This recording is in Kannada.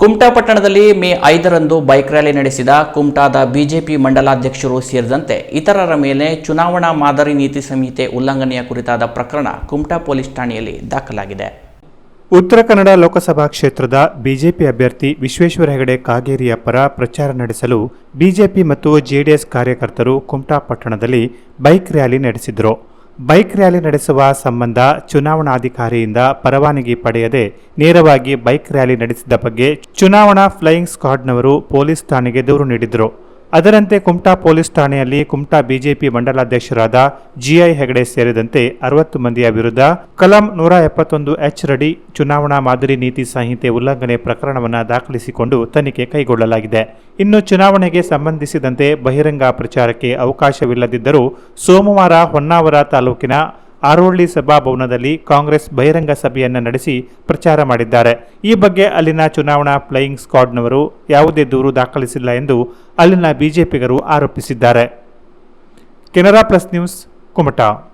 ಕುಮಟಾ ಪಟ್ಟಣದಲ್ಲಿ ಮೇ ಐದರಂದು ಬೈಕ್ ರ್ಯಾಲಿ ನಡೆಸಿದ ಕುಮಟಾದ ಬಿಜೆಪಿ ಮಂಡಲಾಧ್ಯಕ್ಷರು ಸೇರಿದಂತೆ ಇತರರ ಮೇಲೆ ಚುನಾವಣಾ ಮಾದರಿ ನೀತಿ ಸಂಹಿತೆ ಉಲ್ಲಂಘನೆಯ ಕುರಿತಾದ ಪ್ರಕರಣ ಕುಮಟಾ ಪೊಲೀಸ್ ಠಾಣೆಯಲ್ಲಿ ದಾಖಲಾಗಿದೆ. ಉತ್ತರ ಕನ್ನಡ ಲೋಕಸಭಾ ಕ್ಷೇತ್ರದ ಬಿಜೆಪಿ ಅಭ್ಯರ್ಥಿ ವಿಶ್ವೇಶ್ವರ ಹೆಗಡೆ ಕಾಗೇರಿಯ ಪರ ಪ್ರಚಾರ ನಡೆಸಲು ಬಿಜೆಪಿ ಮತ್ತು ಜೆಡಿಎಸ್ ಕಾರ್ಯಕರ್ತರು ಕುಮಟಾ ಪಟ್ಟಣದಲ್ಲಿ ಬೈಕ್ ರ್ಯಾಲಿ ನಡೆಸಿದರು. ಬೈಕ್ ರ್ಯಾಲಿ ನಡೆಸುವ ಸಂಬಂಧ ಚುನಾವಣಾಧಿಕಾರಿಯಿಂದ ಪರವಾನಗಿ ಪಡೆಯದೆ ನೇರವಾಗಿ ಬೈಕ್ ರ್ಯಾಲಿ ನಡೆಸಿದ ಬಗ್ಗೆ ಚುನಾವಣಾ ಫ್ಲೈಯಿಂಗ್ ಸ್ಕ್ವಾಡ್ನವರು ಪೊಲೀಸ್ ಠಾಣೆಗೆ ದೂರು ನೀಡಿದರು. ಅದರಂತೆ ಕುಮಟಾ ಪೊಲೀಸ್ ಠಾಣೆಯಲ್ಲಿ ಕುಮಟಾ ಬಿಜೆಪಿ ಮಂಡಲಾಧ್ಯಕ್ಷರಾದ ಜಿಐ ಹೆಗಡೆ ಸೇರಿದಂತೆ ಅರವತ್ತು ಮಂದಿಯ ವಿರುದ್ಧ ಕಲಂ ನೂರ ಎಪ್ಪತ್ತೊಂದು ಎಚ್ ರಡಿ ಚುನಾವಣಾ ಮಾದರಿ ನೀತಿ ಸಂಹಿತೆ ಉಲ್ಲಂಘನೆ ಪ್ರಕರಣವನ್ನು ದಾಖಲಿಸಿಕೊಂಡು ತನಿಖೆ ಕೈಗೊಳ್ಳಲಾಗಿದೆ. ಇನ್ನು ಚುನಾವಣೆಗೆ ಸಂಬಂಧಿಸಿದಂತೆ ಬಹಿರಂಗ ಪ್ರಚಾರಕ್ಕೆ ಅವಕಾಶವಿಲ್ಲದಿದ್ದರೂ ಸೋಮವಾರ ಹೊನ್ನಾವರ ತಾಲೂಕಿನ ಆರೋಳ್ಳಿ ಸಭಾಭವನದಲ್ಲಿ ಕಾಂಗ್ರೆಸ್ ಬಹಿರಂಗ ಸಭೆಯನ್ನು ನಡೆಸಿ ಪ್ರಚಾರ ಮಾಡಿದ್ದಾರೆ. ಈ ಬಗ್ಗೆ ಅಲ್ಲಿನ ಚುನಾವಣಾ ಫ್ಲೈಯಿಂಗ್ ಸ್ಕ್ವಾಡ್ನವರು ಯಾವುದೇ ದೂರು ದಾಖಲಿಸಿಲ್ಲ ಎಂದು ಅಲ್ಲಿನ ಬಿಜೆಪಿಗರು ಆರೋಪಿಸಿದ್ದಾರೆ. Canara plus news Kumta.